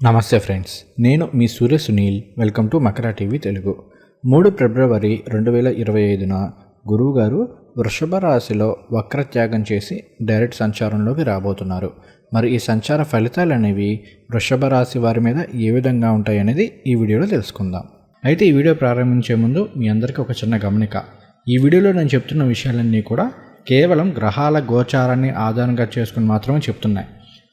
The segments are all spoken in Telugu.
నమస్తే ఫ్రెండ్స్ నేను మీ Surya Sunil welcome to Makara TV Telugu. మూడు ఫిబ్రవరి రెండు వేల ఇరవై ఐదున గురువుగారు వృషభ రాశిలో వక్రత్యాగం చేసి డైరెక్ట్ సంచారంలోకి రాబోతున్నారు. మరి ఈ సంచార ఫలితాలు అనేవి వృషభ రాశి వారి మీద ఏ విధంగా ఉంటాయి అనేది ఈ వీడియోలో తెలుసుకుందాం. అయితే ఈ వీడియో ప్రారంభించే ముందు మీ అందరికీ ఒక చిన్న గమనిక. ఈ వీడియోలో నేను చెప్తున్న విషయాలన్నీ కూడా కేవలం గ్రహాల గోచారాన్ని ఆధారంగా చేసుకుని మాత్రమే చెప్తున్నాయి.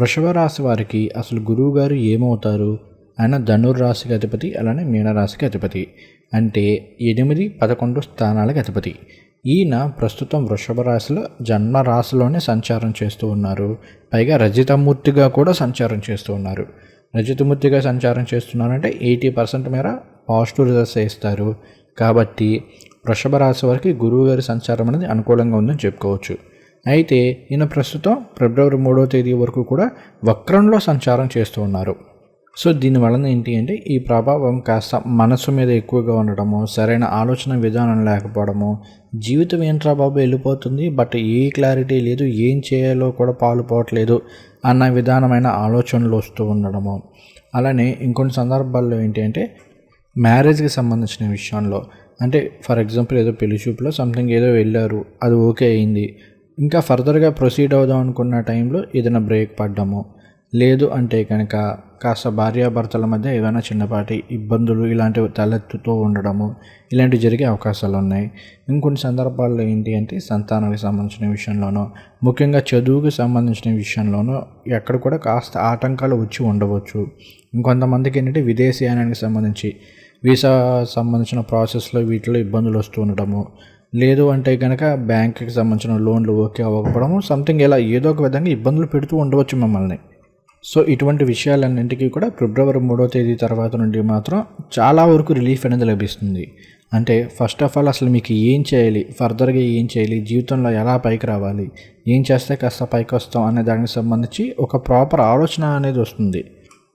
వృషభ రాశి వారికి అసలు గురువు గారు ఏమవుతారు? ఆయన ధనుర్రాశికి అధిపతి అలానే మీనరాశికి అధిపతి. అంటే ఎనిమిది పదకొండు స్థానాలకు అధిపతి. ఈయన ప్రస్తుతం వృషభ రాశిలో జన్మ రాశిలోనే సంచారం చేస్తూ ఉన్నారు. పైగా రజితమూర్తిగా కూడా సంచారం చేస్తూ ఉన్నారు. రజితమూర్తిగా సంచారం చేస్తున్నారంటే ఎయిటీ పర్సెంట్ మేర పాజిటివ్ రిజల్ట్స్ ఇస్తారు. కాబట్టి వృషభ రాశి వారికి గురువు గారి సంచారం అనేది అనుకూలంగా ఉందని చెప్పుకోవచ్చు. అయితే ఈయన ప్రస్తుతం ఫిబ్రవరి మూడో తేదీ వరకు కూడా వక్రంలో సంచారం చేస్తూ ఉన్నారు. సో దీని వలన ఏంటి అంటే ఈ ప్రభావం కాస్త మనసు మీద ఎక్కువగా ఉండడము సరైన ఆలోచన విధానం లేకపోవడము జీవితం ఏంట్రా బాబు వెళ్ళిపోతుంది బట్ ఏ క్లారిటీ లేదు ఏం చేయాలో కూడా పాలుపోవట్లేదు అన్న విధానమైన ఆలోచనలు వస్తూ ఉండడము. అలానే ఇంకొన్ని సందర్భాల్లో ఏంటి అంటే మ్యారేజ్కి సంబంధించిన విషయంలో అంటే ఫర్ ఎగ్జాంపుల్ ఏదో పెళ్ళి చూపులో సంథింగ్ ఏదో వెళ్ళారు అది ఓకే అయింది ఇంకా ఫర్దర్గా ప్రొసీడ్ అవుదాం అనుకున్న టైంలో ఏదైనా బ్రేక్ పడ్డము లేదు అంటే కనుక కాస్త భార్యాభర్తల మధ్య ఏదైనా చిన్నపాటి ఇబ్బందులు ఇలాంటివి తలెత్తుతూ ఉండడము ఇలాంటివి జరిగే అవకాశాలు ఉన్నాయి. ఇంకొన్ని సందర్భాల్లో ఏంటి అంటే సంతానానికి సంబంధించిన విషయంలోనో ముఖ్యంగా చదువుకి సంబంధించిన విషయంలోనో ఎక్కడ కూడా కాస్త ఆటంకాలు వచ్చి ఉండవచ్చు. ఇంకొంతమందికి ఏంటంటే విదేశీయానానికి సంబంధించి వీసా సంబంధించిన ప్రాసెస్లో వీటిలో ఇబ్బందులు వస్తూ ఉండడము లేదు అంటే కనుక బ్యాంక్కి సంబంధించిన లోన్లు ఓకే అవ్వకపోవడము సంథింగ్ ఇలా ఏదో ఒక విధంగా ఇబ్బందులు పెడుతూ ఉండవచ్చు మమ్మల్ని. సో ఇటువంటి విషయాలన్నింటికీ కూడా ఫిబ్రవరి మూడో తేదీ తర్వాత నుండి మాత్రం చాలా వరకు రిలీఫ్ అనేది లభిస్తుంది. అంటే ఫస్ట్ ఆఫ్ ఆల్ అసలు మీకు ఏం చేయాలి? ఫర్దర్గా ఏం చేయాలి? జీవితంలో ఎలా పైకి రావాలి? ఏం చేస్తే కాస్త పైకి వస్తాం అనే దానికి సంబంధించి ఒక ప్రాపర్ ఆలోచన అనేది వస్తుంది.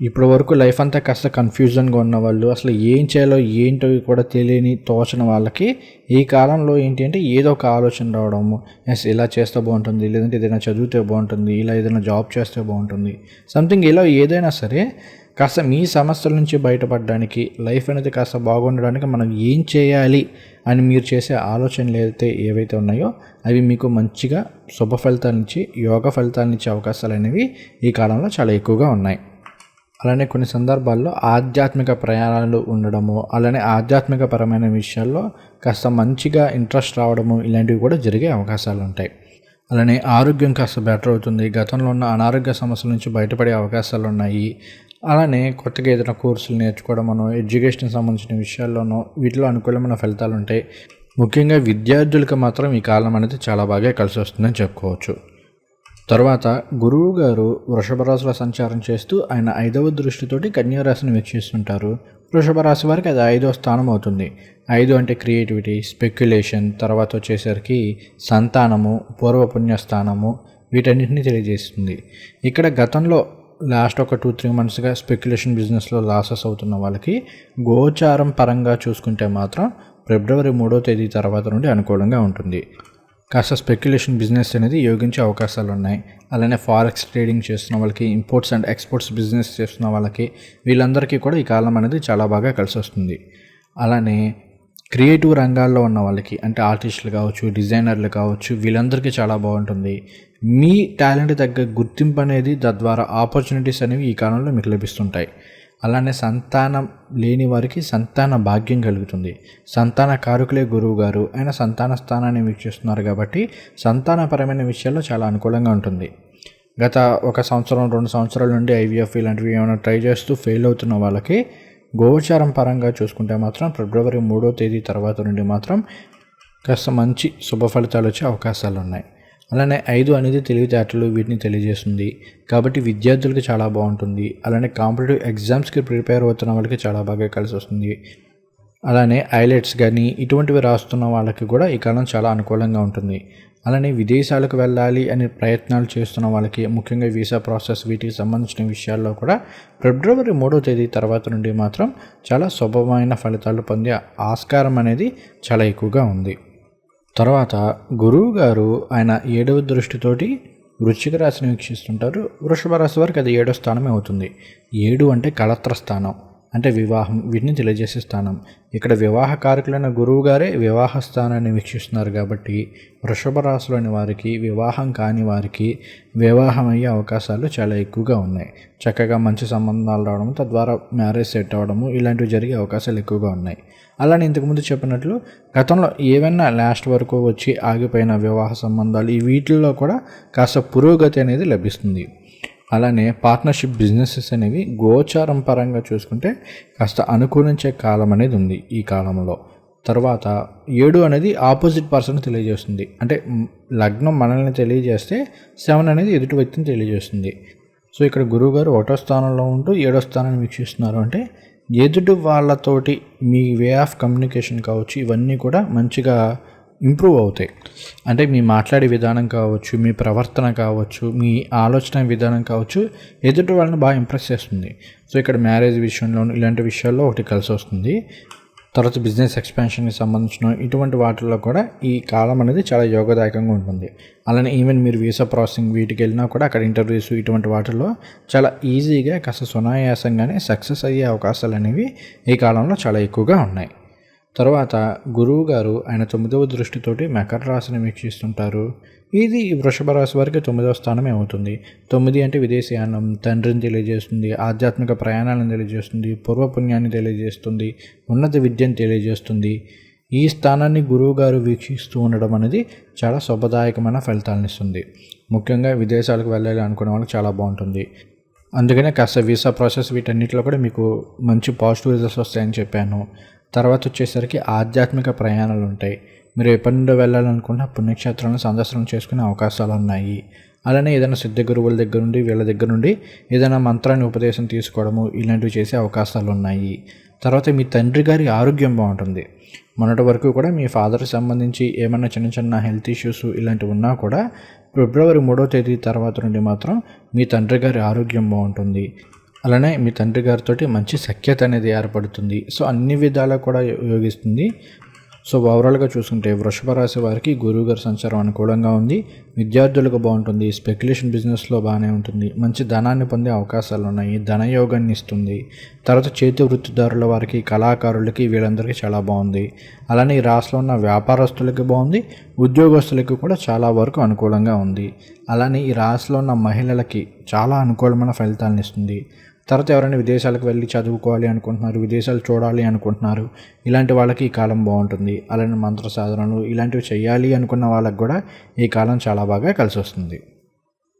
ఇప్పటి వరకు లైఫ్ అంతా కాస్త కన్ఫ్యూజన్గా ఉన్న వాళ్ళు అసలు ఏం చేయాలో ఏంటో కూడా తెలియని తోచని వాళ్ళకి ఈ కాలంలో ఏంటి అంటే ఏదో ఒక ఆలోచన రావడము. ఎస్ ఇలా చేస్తే బాగుంటుంది లేదంటే ఏదైనా చదివితే బాగుంటుంది ఇలా ఏదైనా జాబ్ చేస్తే బాగుంటుంది. సంథింగ్ ఇలా ఏదైనా సరే కాస్త మీ సమస్యల నుంచి బయటపడడానికి లైఫ్ అనేది కాస్త బాగుండడానికి మనం ఏం చేయాలి అని మీరు చేసే ఆలోచనలు ఏదైతే ఏవైతే ఉన్నాయో అవి మీకు మంచిగా శుభ ఫలితాలనిచ్చి యోగ ఫలితాలనిచ్చే అవకాశాలు అనేవి ఈ కాలంలో చాలా ఎక్కువగా ఉన్నాయి. అలానే కొన్ని సందర్భాల్లో ఆధ్యాత్మిక ప్రయాణాలు ఉండడము అలానే ఆధ్యాత్మిక పరమైన విషయాల్లో కాస్త మంచిగా ఇంట్రెస్ట్ రావడము ఇలాంటివి కూడా జరిగే అవకాశాలు ఉంటాయి. అలానే ఆరోగ్యం కాస్త బెటర్ అవుతుంది. గతంలో ఉన్న అనారోగ్య సమస్యల నుంచి బయటపడే అవకాశాలు ఉన్నాయి. అలానే కొత్తగా ఏదైనా కోర్సులు నేర్చుకోవడమనో ఎడ్యుకేషన్కి సంబంధించిన విషయాల్లోనో వీటిలో అనుకూలమైన ఫలితాలు ఉంటాయి. ముఖ్యంగా విద్యార్థులకు మాత్రం ఈ కాలం అనేది చాలా బాగా కలిసి వస్తుందని చెప్పుకోవచ్చు. తర్వాత గురువు గారు వృషభ రాశిలో సంచారం చేస్తూ ఆయన ఐదవ దృష్టితోటి కన్యారాశిని వీక్షిస్తుంటారు. వృషభ రాశి వారికి అది ఐదవ స్థానం అవుతుంది. ఐదు అంటే క్రియేటివిటీ స్పెక్యులేషన్ తర్వాత వచ్చేసరికి సంతానము పూర్వపుణ్యస్థానము వీటన్నిటిని తెలియజేస్తుంది. ఇక్కడ గతంలో లాస్ట్ ఒక టూ త్రీ మంత్స్గా స్పెక్యులేషన్ బిజినెస్లో లాసెస్ అవుతున్న వాళ్ళకి గోచారం పరంగా చూసుకుంటే మాత్రం ఫిబ్రవరి మూడో తేదీ తర్వాత నుండి అనుకూలంగా ఉంటుంది. కాస్త స్పెక్యులేషన్ బిజినెస్ అనేది యోగించే అవకాశాలు ఉన్నాయి. అలానే ఫారెక్స్ ట్రేడింగ్ చేస్తున్న వాళ్ళకి ఇంపోర్ట్స్ అండ్ ఎక్స్పోర్ట్స్ బిజినెస్ చేస్తున్న వాళ్ళకి వీళ్ళందరికీ కూడా ఈ కాలం అనేది చాలా బాగా కలిసి వస్తుంది. అలానే క్రియేటివ్ రంగాల్లో ఉన్న వాళ్ళకి అంటే ఆర్టిస్టులు కావచ్చు డిజైనర్లు కావచ్చు వీళ్ళందరికీ చాలా బాగుంటుంది. మీ టాలెంట్ తగ్గ గుర్తింపు అనేది తద్వారా ఆపర్చునిటీస్ అనేవి ఈ కాలంలో మీకు లభిస్తుంటాయి. అలానే సంతానం లేని వారికి సంతాన భాగ్యం కలుగుతుంది. సంతాన కారుకులే గురువు గారు ఆయన సంతాన స్థానాన్ని వీక్షిస్తున్నారు కాబట్టి సంతానపరమైన విషయాల్లో చాలా అనుకూలంగా ఉంటుంది. గత ఒక సంవత్సరం రెండు సంవత్సరాల నుండి ఐవీఎఫ్ ఇలాంటివి ఏమైనా ట్రై చేస్తూ ఫెయిల్ అవుతున్న వాళ్ళకి గోచారం పరంగా చూసుకుంటే మాత్రం ఫిబ్రవరి మూడో తేదీ తర్వాత నుండి మాత్రం కాస్త మంచి శుభ ఫలితాలు వచ్చే అవకాశాలు ఉన్నాయి. అలానే ఐదు అనేది తెలివితేటలు వీటిని తెలియజేస్తుంది. కాబట్టి విద్యార్థులకు చాలా బాగుంటుంది. అలానే కాంపిటేటివ్ ఎగ్జామ్స్కి ప్రిపేర్ అవుతున్న వాళ్ళకి చాలా బాగా కలిసి వస్తుంది. అలానే ఐలెట్స్ కానీ ఇటువంటివి రాస్తున్న వాళ్ళకి కూడా ఈ కాలం చాలా అనుకూలంగా ఉంటుంది. అలానే విదేశాలకు వెళ్ళాలి అనే ప్రయత్నాలు చేస్తున్న వాళ్ళకి ముఖ్యంగా వీసా ప్రాసెస్ వీటికి సంబంధించిన విషయాల్లో కూడా ఫిబ్రవరి మూడో తేదీ తర్వాత నుండి మాత్రం చాలా శుభమైన ఫలితాలు పొందే ఆస్కారం అనేది చాలా ఎక్కువగా ఉంది. తర్వాత గురువు గారు ఆయన ఏడవ దృష్టితోటి వృశ్చిక రాశిని వీక్షిస్తుంటారు. వృషభ రాశి వారికి అది ఏడో స్థానమే అవుతుంది. ఏడు అంటే కళత్ర స్థానం. అంటే వివాహం వీటిని తెలియజేసే స్థానం. ఇక్కడ వివాహ కారకులైన గురువు గారే వివాహ స్థానాన్ని వీక్షిస్తున్నారు కాబట్టి వృషభ రాశిలోని వారికి వివాహం కాని వారికి వివాహం అయ్యే అవకాశాలు చాలా ఎక్కువగా ఉన్నాయి. చక్కగా మంచి సంబంధాలు రావడం తద్వారా మ్యారేజ్ సెట్ అవ్వడము ఇలాంటివి జరిగే అవకాశాలు ఎక్కువగా ఉన్నాయి. అలానే ఇంతకుముందు చెప్పినట్లు గతంలో ఏవైనా లాస్ట్ వరకు వచ్చి ఆగిపోయిన వివాహ సంబంధాలు ఈ వీటిల్లో కూడా కాస్త పురోగతి అనేది లభిస్తుంది. అలానే పార్ట్నర్షిప్ బిజినెసెస్ అనేవి గోచారం పరంగా చూసుకుంటే కాస్త అనుకూలించే కాలం అనేది ఉంది ఈ కాలంలో. తర్వాత ఏడు అనేది ఆపోజిట్ పర్సన్ తెలియజేస్తుంది. అంటే లగ్నం మనల్ని తెలియజేస్తే సెవెన్ అనేది ఎదుటి వ్యక్తిని తెలియజేస్తుంది. సో ఇక్కడ గురువుగారు ఒకటో స్థానంలో ఉంటూ ఏడో స్థానాన్ని వీక్షిస్తున్నారు. అంటే ఎదుటి వాళ్ళతోటి మీ వే ఆఫ్ కమ్యూనికేషన్ కావచ్చు ఇవన్నీ కూడా మంచిగా ఇంప్రూవ్ అవుతాయి. అంటే మీ మాట్లాడే విధానం కావచ్చు మీ ప్రవర్తన కావచ్చు మీ ఆలోచన విధానం కావచ్చు ఎదుటి వాళ్ళని బాగా ఇంప్రెస్ చేస్తుంది. సో ఇక్కడ మ్యారేజ్ విషయంలో ఇలాంటి విషయాల్లో ఒకటి కలిసి వస్తుంది. తర్వాత బిజినెస్ ఎక్స్పాన్షన్కి సంబంధించిన ఇటువంటి వాటిల్లో కూడా ఈ కాలం అనేది చాలా యోగదాయకంగా ఉంటుంది. అలానే ఈవెన్ మీరు వీసా ప్రాసెసింగ్ వీటికి వెళ్ళినా కూడా అక్కడ ఇంటర్వ్యూస్ ఇటువంటి వాటిల్లో చాలా ఈజీగా కాస్త సునాయాసంగానే సక్సెస్ అయ్యే అవకాశాలు అనేవి ఈ కాలంలో చాలా ఎక్కువగా ఉన్నాయి. తర్వాత గురువు గారు ఆయన తొమ్మిదవ దృష్టితోటి మకర రాశిని వీక్షిస్తుంటారు. ఇది వృషభ రాశి వారికి తొమ్మిదవ స్థానమే అవుతుంది. తొమ్మిది అంటే విదేశీయానం తండ్రిని తెలియజేస్తుంది ఆధ్యాత్మిక ప్రయాణాలను తెలియజేస్తుంది పూర్వపుణ్యాన్ని తెలియజేస్తుంది ఉన్నత విద్యను తెలియజేస్తుంది. ఈ స్థానాన్ని గురువు గారు వీక్షిస్తూ ఉండడం అనేది చాలా శుభదాయకమైన ఫలితాలను ఇస్తుంది. ముఖ్యంగా విదేశాలకు వెళ్ళాలి అనుకునే వాళ్ళకి చాలా బాగుంటుంది. అందుకనే కాస్త వీసా ప్రాసెస్ వీటన్నిటిలో కూడా మీకు మంచి పాజిటివ్ రిజల్ట్స్ వస్తాయని చెప్పాను. తర్వాత వచ్చేసరికి ఆధ్యాత్మిక ప్రయాణాలు ఉంటాయి. మీరు ఎప్పటి నుండో వెళ్ళాలనుకున్న పుణ్యక్షేత్రాలను సందర్శనం చేసుకునే అవకాశాలు ఉన్నాయి. అలానే ఏదైనా సిద్ధ గురువుల దగ్గర నుండి వీళ్ళ దగ్గర నుండి ఏదైనా మంత్రాన్ని ఉపదేశం తీసుకోవడము ఇలాంటివి చేసే అవకాశాలు ఉన్నాయి. తర్వాత మీ తండ్రి గారి ఆరోగ్యం బాగుంటుంది. మొన్నటి వరకు కూడా మీ ఫాదర్కి సంబంధించి ఏమైనా చిన్న చిన్న హెల్త్ ఇష్యూస్ ఇలాంటివి ఉన్నా కూడా ఫిబ్రవరి మూడో తేదీ తర్వాత నుండి మాత్రం మీ తండ్రి గారి ఆరోగ్యం బాగుంటుంది. అలానే మీ తండ్రి గారితో మంచి సఖ్యత అనేది ఏర్పడుతుంది. సో అన్ని విధాలా కూడా యోగిస్తుంది సో ఓవరాల్గా చూసుకుంటే వృషభ రాశి వారికి గురువుగారి సంచారం అనుకూలంగా ఉంది. విద్యార్థులకు బాగుంటుంది. స్పెక్యులేషన్ బిజినెస్లో బాగానే ఉంటుంది. మంచి ధనాన్ని పొందే అవకాశాలు ఉన్నాయి. ధనయోగాన్ని ఇస్తుంది. తర్వాత చేతి వృత్తిదారుల వారికి కళాకారులకి వీళ్ళందరికీ చాలా బాగుంది. అలానే ఈ రాశిలో ఉన్న వ్యాపారస్తులకి బాగుంది. ఉద్యోగస్తులకి కూడా చాలా వరకు అనుకూలంగా ఉంది. అలానే ఈ రాశిలో ఉన్న మహిళలకి చాలా అనుకూలమైన ఫలితాలను ఇస్తుంది. తర్వాత ఎవరైనా విదేశాలకు వెళ్ళి చదువుకోవాలి అనుకుంటున్నారు విదేశాలు చూడాలి అనుకుంటున్నారు ఇలాంటి వాళ్ళకి ఈ కాలం బాగుంటుంది. అలానే మంత్ర సాధనలు ఇలాంటివి చేయాలి అనుకున్న వాళ్ళకి కూడా ఈ కాలం చాలా బాగా కలిసి వస్తుంది